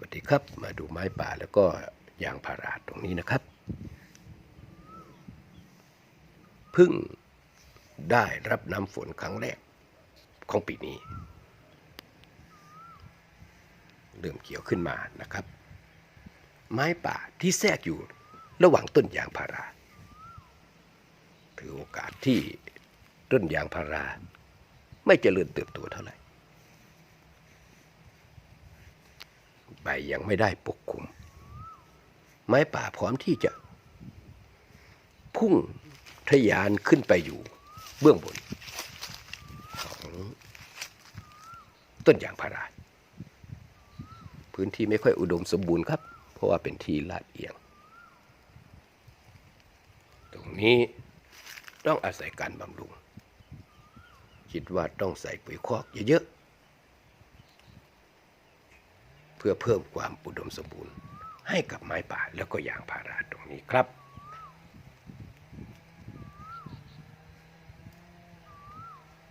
วัสดีครับ มาดูไม้ป่าแล้วก็ยางพาราตรงนี้นะครับ พึ่งได้รับน้ำฝนครั้งแรกของปีนี้ เริ่มเขียวขึ้นมานะครับ ไม้ป่าที่แทรกอยู่ระหว่างต้นยางพารา ถือโอกาสที่ต้นยางพารา ไม่เจริญเติบโตเท่าไหร่ ใบยังไม่ได้ปกคลุม ไม้ป่าพร้อมที่จะ พุ่งทะยานขึ้นไปอยู่เบื้องบน ของต้นยางพารา พื้นที่ไม่ค่อยอุดมสมบูรณ์ครับ เพราะว่าเป็นที่ลาดเอียง ตรงนี้ต้องอาศัยการบำรุง คิดว่าต้องใส่ปุ๋ยคอกเยอะๆ เพื่อเพิ่มความอุดมสมบูรณ์ ให้กับไม้ป่าแล้วก็ยางพาราตรงนี้ครับ